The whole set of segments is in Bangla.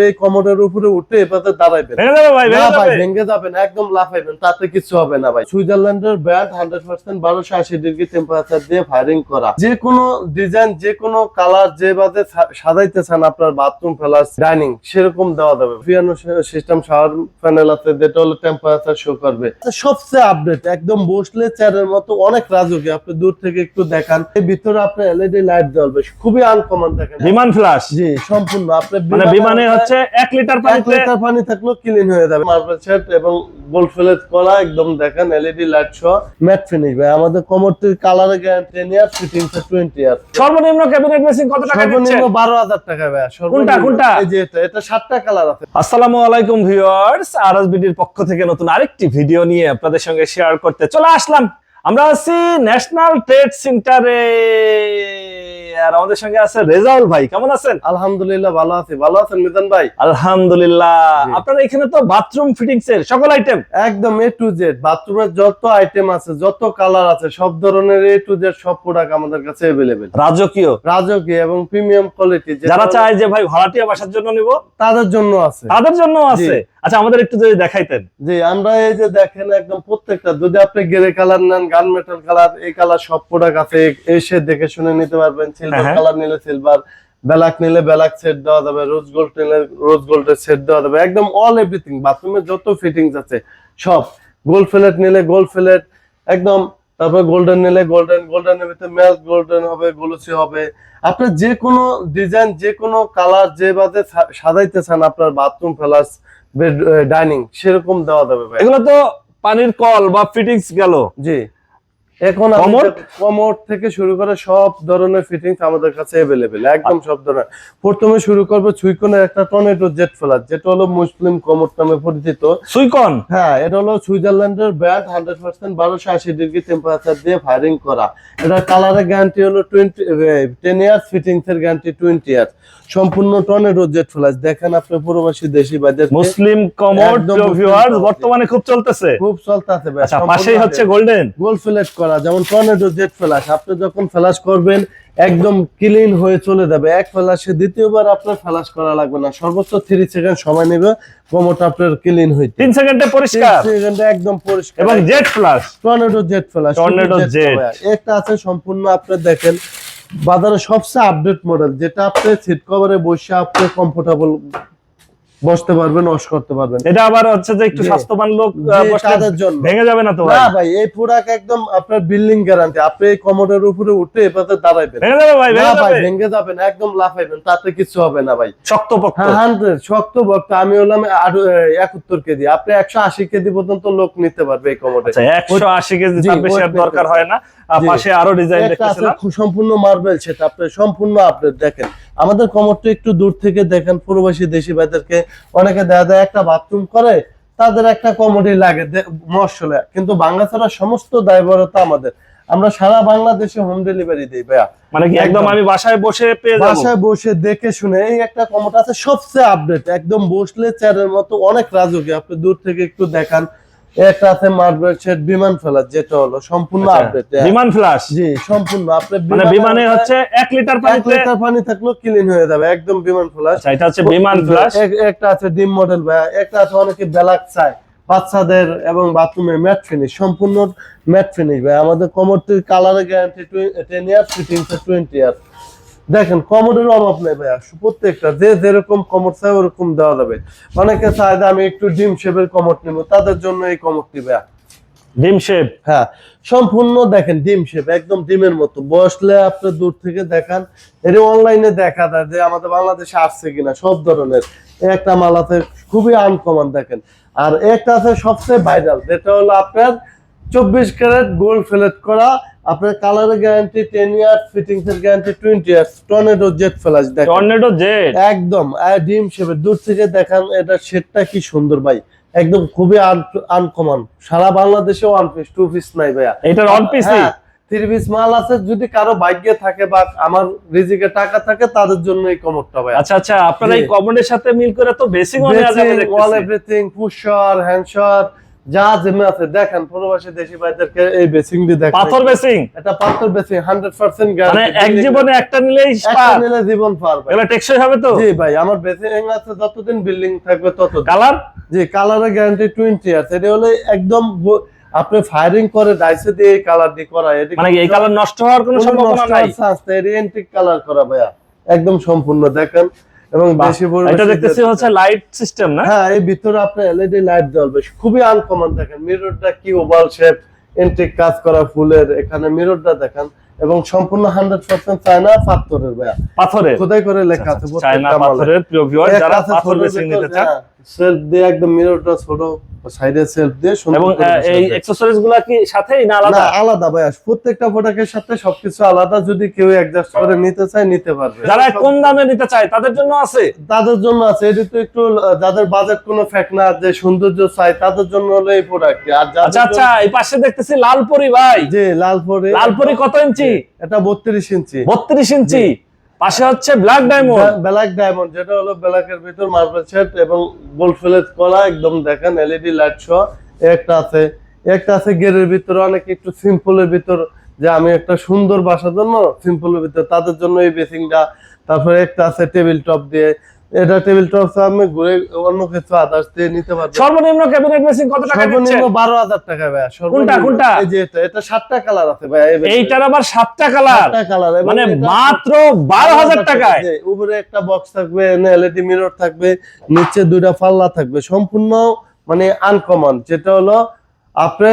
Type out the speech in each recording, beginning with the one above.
আপনি কমোডের উপরে উঠে এপাতে দাঁড়াইবেন ভেঙে না ভাই ভেঙে যাবেন একদম লাফাইবেন তাতে কিছু হবে না ভাই। সুইজারল্যান্ডের ব্র্যান্ড হান্ড্রেড পার্সেন্ট বারোশো আশি ডিগ্রি টেম্পারেচার দিয়ে ফায়ারিং করা। যে কোনো ডিজাইন যে কোনো কালার যে বাদে সাজাইতে চান আপনার বাথরুম ফ্লাস ডাইনিং সেরকম দেওয়া যাবে। পিয়ানো সিস্টেম শাওয়ার প্যানেল আছে যেটা হলো টেম্পারেচার শো করবে। আচ্ছা, সবচেয়ে আপডেট একদম বসলে চেয়ারের মতো অনেক রাজকীয় আপনি দূর থেকে একটু দেখান। এই ভিতরে আপনার এলইডি লাইট জ্বলবে খুবই আনকমন দেখেন। বিমান ফ্লাশ জি সম্পূর্ণ আপনি মানে বিমানে হচ্ছে লিটার লিটার পানি ক্লিন হয়ে যাবে। মার্বেল সেট এবং গোল্ড ফিলেট করা একদম দেখেন এলইডি লাইট সহ ম্যাট ফিনিশ ভাই। আমাদের কমোডটির colour guarantee year fitting twenty year সর্বনিম্ন ক্যাবিনেট মেশিন কত টাকা দিচ্ছে সর্বনিম্ন বারো হাজার টাকা ভাই। কোনটা, কোনটা? এই যে এটা এটা সাতটা কালার আছে। আসসালামু আলাইকুম ভিউয়ার্স আরএসবিডির পক্ষ থেকে নতুন আরেকটি ভিডিও নিয়ে আপনাদের সঙ্গে শেয়ার করতে চলে আসলাম। আমরা আছি ন্যাশনাল ট্রেড সেন্টারে আর আমাদের সঙ্গে আছে রেজাউল ভাই কেমন আছেন? আলহামদুলিল্লাহ ভালো আছি। ভালো আছেন মিজান ভাই? আলহামদুলিল্লাহ। আপনারা এখানে তো বাথরুম ফিটিংস এর সকল আইটেম একদম এ টু জেড বাথরুমের যত আইটেম আছে যত কালার আছে সব ধরনের এ টু জেড সব প্রোডাক্ট আমাদের কাছে অ্যাভেলেবেল রাজকীয়? রাজকীয় এবং প্রিমিয়াম কোয়ালিটি যারা চায় যে ভাই ভাড়াটিয়া বাসার জন্য নিব তাদের জন্য আছে। তাদের জন্য আছে। আচ্ছা আমাদের একটু যদি দেখাইতেন। জি আমরা এই যে দেখেন একদম প্রত্যেকটা যদি আপনি গেরে কালার নেন গান মেটাল কালার এই কালার সব প্রোডাক্ট আছে এসে দেখে শুনে নিতে পারবেন। সিলভার হ্যাঁ। কালার নিলে সিলভার ব্ল্যাক নিলে ব্ল্যাক সেট দেওয়া যাবে রোজ গোল্ড নিলে রোজ গোল্ডের সেট দেওয়া যাবে একদম অল এভরিথিং বাথরুমের যত ফিটিংস আছে সব। গোল্ড ফ্লেট নিলে গোল্ড ফ্লেট একদম তারপর গোল্ডেন নিলে গোল্ডেন গোল্ডেনের ভিতরে ম্যাচ গোল্ডেন হবে গোলসি হবে। আপনার যে কোনো ডিজাইন যে কোনো কালার যে বাদে সাজাইতে চান আপনার বাথরুম ফ্লাস ডাইনিং সেরকম দেওয়া যাবে এগুলো তো পানির কল বা ফিটিংস গেল। জি। এখন? কমোড? থেকে শুরু করে সব ধরনের ফিটিংস আমাদের কাছে একদম সব ধরনের। প্রথমে শুরু করব সুইকনের একটা টর্নেডো জেট ফ্লার যেটা হলো মুসলিম কমোড নামে পরিচিত। সুইকন হ্যাঁ এটা হলো সুইজারল্যান্ডের ব্র্যান্ড হান্ড্রেড পার্সেন্ট বারোশো আশি ডিগ্রি টেম্পারেচার দিয়ে ফায়ারিং করা। এটা কালারের গ্যারান্টি হলো টোয়েন্টি টেন ইয়ার্স ফিটিংস এর গ্যারান্টি টোয়েন্টি ইয়ার্স সম্পূর্ণ টর্নেডো জেট ফ্লাস দেখেন আপনি প্রবাসী দেশি বাজার মুসলিম ভিউয়ার্স বর্তমানে খুব চলতেছে। খুব চলতে আছে আচ্ছা পাশেই হচ্ছে গোল্ডেন গোল ফ্ল্যাশ করা। যেমন টর্নেডো জেট ফ্ল্যাশ আপনি যখন ফ্ল্যাশ করবেন একদম ক্লিন হয়ে চলে যাবে। এক ফ্ল্যাশে দ্বিতীয়বার আপনার ফ্ল্যাশ করা লাগবে না। সর্বোচ্চ থ্রি সেকেন্ড সময় নেবে কোমোটা আপনার ক্লিন হইতে। তিন সেকেন্ডে পরিষ্কার? সেকেন্ডে একদম পরিষ্কার। এবং jet flush tornado jet flush Tornado jet। একটা আছে সম্পূর্ণ আপনি দেখেন বাজারে সবচেয়ে আপডেট মডেল যেটা আপনি সিট কভারে বসে আপনি কমফোর্টেবল বসতে পারবেন ওয়াশ করতে পারবেন। এটা আবার হচ্ছে যে একটু স্বাস্থ্যবান লোক তাদের জন্য। ভেঙে যাবে না তো না ভাই? এই প্রোডাক্ট একদম আপনার বিল্ডিং গ্যারান্টি আপনি এই কমোডের উপরে উঠে এপাতে দাঁড়াইবেন। ভেঙে যাবে ভাই না ভাই ভেঙে যাবেন একদম লাফাইবেন তাতে কিছু হবে না ভাই। শক্ত পক্ত হ্যাঁ শক্ত ভক্ত আমি হলাম আরও একাত্তর কেজি। আপনি একশো আশি কেজি পর্যন্ত লোক নিতে পারবে এই কমোডে। আচ্ছা একশো আশি কেজি তার বেশি আর দরকার হয় না। পাশে আরও ডিজাইন দেখতেছিলাম। সম্পূর্ণ মার্বেল সেটা আপনি সম্পূর্ণ আপনি দেখেন। আমাদের কমরটা একটু দূর থেকে দেখেন প্রবাসী দেশি ভাইদেরকে অনেকে দেখা যায় একটা বাথরুম করে তাদের একটা কমোডি লাগে মশলে কিন্তু বাংলাছাড়া সমস্ত দায়বরতা আমাদের। আমরা সারা বাংলাদেশে হোম ডেলিভারি দিই ভাইয়া। মানে কি একদম। আমি বাসায় বসে পেয়ে যাব? বাসায় বসে দেখে শুনে এই একটা কমোট আছে সবচেয়ে আপডেট একদম বসলে চেয়ারের মতো অনেক রাজকীয়। আপনি দূর থেকে একটু দেখান একটা আছে মার্বেল সেট বিমান ফেলার যেটা হলো সম্পূর্ণ আচ্ছা, আপডেট বিমান ফ্লাশ? জি সম্পূর্ণ। আপনি মানে বিমানে হচ্ছে এক লিটার এক পানিতে লিটার পানি থাকলেও ক্লিন হয়ে যাবে একদম বিমান ফ্লাশ। আচ্ছা এটা হচ্ছে বিমান ফ্লাশ? একটা আছে ডিম মডেল ভাইয়া একটা আছে অনেকে ব্ল্যাক চায় বাচ্চাদের এবং বাথরুমের ম্যাট ফিনিশ সম্পূর্ণ ম্যাট ফিনিশ ভাই আমাদের কমোডটির কালারের guarantee ten year fittings twenty year দেখেন কমোডের অভাব নেই ভাইয়া। প্রত্যেকটা যে যেরকম কমোড চায় ওরকম দেওয়া যাবে। অনেকে চায় যে আমি একটু ডিম শেপের কমোড নিব তাদের জন্য এই কমোডটি ভাইয়া। ডিম শেপ? হ্যাঁ সম্পূর্ণ দেখেন ডিম শেপ একদম ডিমের মতো। বসলে আপনি দূর থেকে দেখান। এটা অনলাইনে দেখা যায় যে আমাদের বাংলাদেশে আসছে কিনা সব ধরনের। একটা মাল আছে খুবই আনকমন দেখেন। আর একটা আছে সবচেয়ে ভাইরাল যেটা হলো আপনার চব্বিশ ক্যারেট গোল্ড ফিলেট করা আপনার কালারের গ্যারান্টি টেন ইয়ার্স ফিটিংস এর guarantee twenty years tornado jet flush দেখেন। টর্নেডো জেট একদম ডিম শেপের। দূর থেকে দেখান এটা শেডটা কি সুন্দর ভাই। একদম খুবই আনকমন সারা বাংলাদেশে ওয়ান পিস টু পিস নাই ভাইয়া। এটার অন পিসি থ্রি পিস মাল আছে যদি কারও ভাগ্যে থাকে বা আমার রিজিকে টাকা থাকে তাদের জন্য এই কমরটা ভাই আচ্ছা আচ্ছা আপনারা এই জি। কমোডের সাথে মিল করে তো অল দেখতেছি। এভরিথিং যা জেমে আছে দেখেন প্রবাসী দেশি ভাইদেরকে এই বেসিং দিয়ে দেখেন। পাথর বেসিং এটা পাথর বেসিং হান্ড্রেড পার্সেন্ট মানে এক জীবনে একটা নিলেই পার? নিলে জীবন পার ভাই। এগুলো টেকসই হবে তো? জি ভাই আমার বেসিং আছে যতদিন বিল্ডিং থাকবে ততদিন। কালার জি কালারের গ্যারান্টি টোয়েন্টি আছে এটা হলো একদম আপনি ফায়ারিং করে ডাইসে দিয়ে কালার দিয়ে করা। এটা মানে এই কালার নষ্ট হওয়ার কোনো সম্ভাবনা নাই? এটা antique কালার করা ভাইয়া। একদম সম্পূর্ণ দেখেন। এবং বেশি বড় এটা দেখতেছি হচ্ছে লাইট সিস্টেম না? হ্যাঁ এই ভিতরে আপনি এলইডি লাইট জ্বলবে খুবই আনকমন দেখেন। মিররটা কি ওভাল শেপ এন্টিক কাজ করা ফুলের এখানে মিররটা দেখেন। এবং সম্পূর্ণ হান্ড্রেড পার্সেন্ট চায়না পাথরের ভাইয়া। পাথরের। খোদাই করে লেখা আছে চায়না পাথরের প্রিয় ভিউয়ার যারা পাথর বেছে নিতে চান। সেলফ দিয়ে একদম মিররটা ছোট সাইডে সেলফ দিয়ে সুন্দর এবং এই আছে। অ্যাকসেসরিজগুলা কি সাথেই না আলাদা? আলাদা ভাই প্রত্যেকটা প্রোডাক্টের সাথে সবকিছু আলাদা। যদি কেউ অ্যাডজাস্ট করে নিতে চায় নিতে পারবে। যারা কম দামে নিতে চায় তাদের জন্য আছে? তাদের জন্য আছে। এটি তো একটু যাদের বাজেট কোনো ফ্যাক্ট না যে সৌন্দর্য চাই তাদের জন্য হলো এই প্রোডাক্ট আর আচ্ছা আচ্ছা এই পাশে দেখতেছি লালপরি ভাই। জি লালপুরি। লালপরি কত ইঞ্চি? এটা বত্রিশ ইঞ্চি। বত্রিশ ইঞ্চি? পাশে হচ্ছে ব্ল্যাক ডায়মন্ড ব্ল্যাক ডায়মন্ড যেটা হলো ব্ল্যাকের ভিতর মার্বেল সেট এবং গোল্ড ফিলেট করা, একদম দেখেন এলইডি লাইট সহ। একটা আছে একটা আছে গেরের ভিতর, অনেক একটু সিম্পলের ভিতর যে আমি একটা সুন্দর বাসার জন্য সিম্পলের ভিতর, তাদের জন্য এই বেসিংটা। তারপরে একটা আছে টেবিল টপ দিয়ে এটা টেবিল টপ আমি ঘুরে অন্য কিছু আদার্স দিয়ে নিতে পারব সর্বনিম্ন ক্যাবিনেট বেসিং কত টাকা দিচ্ছে সর্বনিম্ন বারো হাজার টাকা ভাই কোনটা, কোনটা? এই যে এটা এটা সাতটা কালার আছে ভাই এইটার আবার সাতটা কালার সাতটা কালার মানে মাত্র বারো হাজার টাকায়। উপরে একটা বক্স থাকবে এলইডি মিরর থাকবে নিচে দুইটা পাল্লা থাকবে সম্পূর্ণ মানে আনকমন যেটা হলো আপনি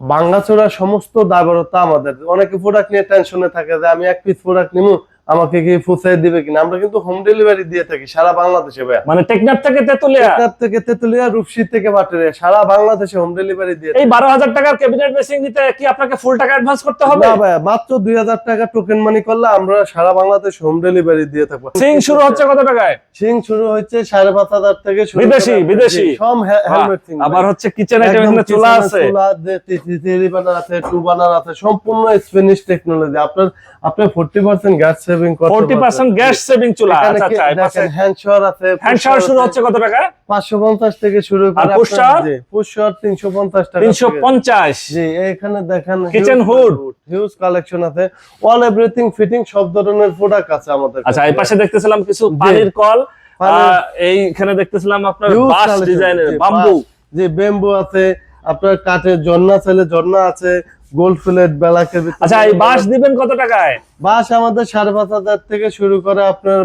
ভাঙ্গাচোরা সমস্ত দায়বরতা আমাদের অনেকে প্রোডাক্ট নিয়ে টেনশনে থাকে যে আমি এক পিস প্রোডাক্ট নিবো আমাকে কি ফুসাই দিবে কিনা আমরা কিন্তু হোম ডেলিভারি দিয়ে থাকি সারা বাংলাদেশে ভাই মানে টেকনাফ থেকে তেতুলিয়া টেকনাফ থেকে তেতুলিয়া রূপসী থেকে বাটেরিয়া সারা বাংলাদেশে হোম ডেলিভারি দিয়ে এই বারো হাজার টাকার ক্যাবিনেট বেসিং নিতে কি আপনাকে ফুল টাকা অ্যাডভান্স করতে হবে না ভাই মাত্র দুই হাজার টাকা টোকেন মানি করলে আমরা সারা বাংলাদেশ হোম ডেলিভারি দিয়ে থাকব সিং শুরু হচ্ছে কত টাকায় সিং শুরু হচ্ছে সাড়ে পাঁচ হাজার থেকে শুরু বিদেশি, বিদেশি। সব হেলমেট সিং আবার হচ্ছে কিচেন আইটেম এখানে চুলা আছে চুলা, যে থ্রি বানার আছে টু বানার আছে সম্পূর্ণ স্পেনিশ টেকনোলজি আপনার আপনি ফোর্টি পার্সেন্ট গ্যাস সেভিং করতে ফোর্টি পার্সেন্ট গ্যাস সেভিং চুলা আচ্ছা আচ্ছা পাশে হ্যান্ড শাওয়ার আছে হ্যান্ড শাওয়ার শুরু হচ্ছে কত টাকা? পাঁচশো পঞ্চাশ থেকে শুরু আর করে shower? পুশ শাওয়ার তিনশো পঞ্চাশ টাকা তিনশো থেকে। পঞ্চাশ। জি এখানে দেখেন Kitchen hood। হিউজ কালেকশন আছে। অল এভরিথিং ফিটিং সব ধরনের প্রোডাক্ট আছে আমাদের আচ্ছা এই পাশে দেখতেছিলাম কিছু পানির কল এইখানে দেখতেছিলাম আপনার বাস ডিজাইনের বাম্বু জি বেম্বু আছে আপনার কাঠের ঝর্ণা ছেলে ঝর্ণা আছে গোল্ড ভিতরে আচ্ছা এই বাস দিবেন কত টাকায়? বাস আমাদের সাড়ে পাঁচ হাজার থেকে শুরু করে আপনার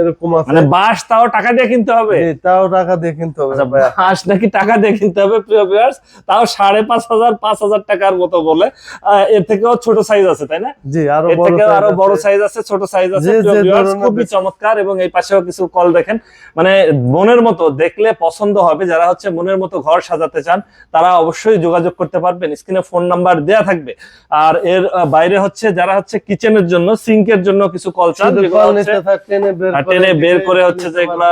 এরকম আছে। মানে বাস তাও টাকা দিয়ে কিনতে হবে? জি, তাও টাকা দিয়ে কিনতে হবে আচ্ছা বাস নাকি টাকা দিয়ে কিনতে হবে প্রিয় ভিউয়ার্স তাও সাড়ে পাঁচ হাজার পাঁচ হাজার টাকার মতো বলে। এর থেকেও ছোট সাইজ আছে তাই না? জি আরও বড় থেকে আরও বড় সাইজ আছে ছোট সাইজ আছে প্রিয় ধরনের খুবই চমৎকার এবং এই পাশেও কিছু কল দেখেন। মানে মনের মতো দেখলে পছন্দ হবে। যারা হচ্ছে মনের মতো ঘর সাজাতে চান তারা অবশ্যই যোগাযোগ করতে পারবেন। স্ক্রিনে ফোন নাম্বার দেয়া থাকবে। আর এর বাইরে হচ্ছে যারা হচ্ছে কিচেনের জন্য সিঙ্কের জন্য কিছু কল চান টেনে বের করে হচ্ছে যে এগুলা।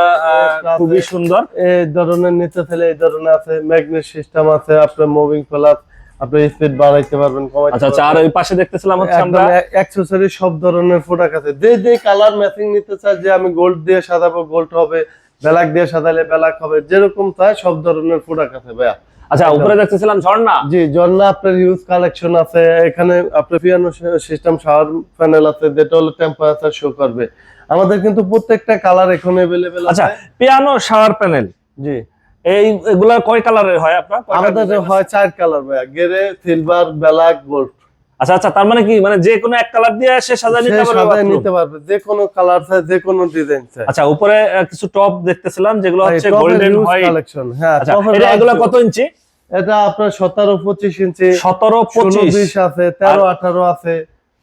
খুবই সুন্দর। এই ধরনের নিতে চাইলে এই ধরনের আছে ম্যাগনেট সিস্টেম আছে আপনার মুভিং প্লাস আপনি স্পিড বাড়াইতে পারবেন কমাইতে আচ্ছা আর ওই পাশে দেখতেছিলাম হচ্ছে আমরা অ্যাক্সেসরি সব ধরনের প্রোডাক্ট আছে। যে যে কালার ম্যাচিং নিতে চায় যে আমি গোল্ড দিয়ে সাজাবো গোল্ড হবে ব্ল্যাক দিয়ে সাজালে ব্ল্যাক হবে যেরকম চাই সব ধরনের প্রোডাক্ট আছে ভাইয়া। আচ্ছা উপরে দেখতেছিলাম ঝর্ণা জি জন্য আপনার হিউজ কালেকশন আছে এখানে আপনার পিয়ানো সিস্টেম শাওয়ার প্যানেল আছে যেটা হলো টেম্পারেচার শো করবে আমাদের কিন্তু প্রত্যেকটা কালার এখন अवेलेबल আচ্ছা আছে পিয়ানো শাওয়ার প্যানেল জি এই এগুলা কয় কালারের হয় আপনার কয়টা আমাদের design আছে? হয় চার কালার ভাইয়া গেরে সিলভার ব্ল্যাক গোল্ড আচ্ছা আচ্ছা তার মানে কি? মানে যে কোনো এক কালার দিয়ে সে সাজা নিতে পারবে সাজায় নিতে পারবে যে কোনো কালার চাই যে কোনো ডিজাইন চাই আচ্ছা উপরে কিছু টপ দেখতেছিলাম যেগুলো হচ্ছে গোল্ডেন হোয়াইট কালেকশন হ্যাঁ আচ্ছা এটা এগুলো কত ইঞ্চি? এটা আপনার সতেরো পঁচিশ ইঞ্চি। সতেরো ষোলো পঁচিশ। বিশ আছে তেরো আঠারো আছে।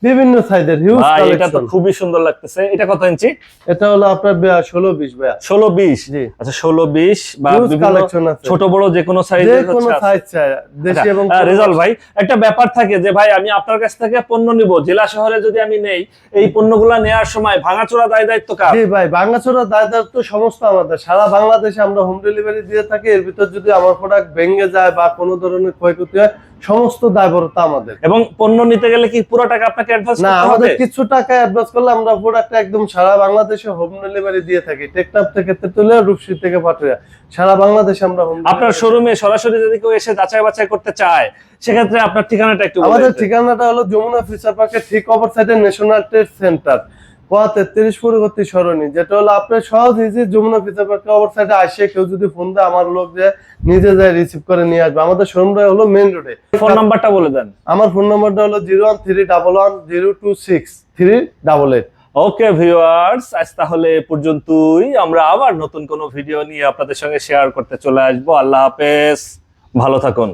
বিভিন্ন সাইজের হিউজ ভাই এটা তো কালেকশন খুবই সুন্দর লাগতেছে। এটা কত ইঞ্চি? এটা হলো আপনার বে- ষোলো বিশ ভাইয়া। ষোলো বিশ? জি। আচ্ছা ষোলো বিশ বা বিভিন্ন ছোট বড় যে কোনো যে সাইজের কোনো হচ্ছে আছে। সাইজ চাই দেশি এবং আচ্ছা, রেজাল্ট ভাই একটা ব্যাপার থাকে যে ভাই আমি আপনার কাছ থেকে পণ্য নিব। জেলা শহরে যদি আমি নেই এই পণ্যগুলা নেওয়ার সময় ভাঙাচোরা দায় দায়িত্ব কার? জি ভাই ভাঙাচোরা দায় দায়িত্ব সমস্ত আমাদের। সারা বাংলাদেশে আমরা হোম ডেলিভারি দিয়ে থাকি। এর ভিতর যদি আমার প্রোডাক্ট ভেঙে যায় বা কোনো ধরনের ক্ষয়ক্ষতি হয় সমস্ত দায়বদ্ধতা আমাদের। এবং পণ্য নিতে গেলে কি পুরো টাকা আপনাকে অ্যাডভান্স না আমাদের কিছু টাকা অ্যাডভান্স করলে আমরা প্রোডাক্ট একদম সারা বাংলাদেশে হোম ডেলিভারি দিয়ে থাকি। টেকনাফ থেকে তেতুলিয়া রূপসী থেকে পাটুরিয়া সারা বাংলাদেশে আমরা হোম আপনার শোরুমে সরাসরি যদি কেউ এসে যাচাই বাছাই করতে চায় সেক্ষেত্রে আপনার ঠিকানাটা একটু আমাদের ঠিকানাটা হলো যমুনা ফিচার পার্কের ঠিক অপর সাইডে ন্যাশনাল ট্রেড সেন্টার কোয়া তেত্রিশ পূর্ববর্তী সরণি যেটা হলো আপনার সহজ ইজি যমুনা ফিচার আসে কেউ যদি ফোন দেয় আমার লোক যে নিজে যায় রিসিভ করে নিয়ে আসবে। আমাদের শোরুমটা হলো মেইন রোডে ফোন নাম্বারটা বলে দেন। আমার ফোন নাম্বারটা হলো zero one three double one zero two six three double eight. Okay viewers আজ তাহলে পর্যন্তই। আমরা আবার নতুন কোনো ভিডিও নিয়ে আপনাদের সঙ্গে শেয়ার করতে চলে আসব। আল্লাহ হাফেজ। ভালো থাকুন।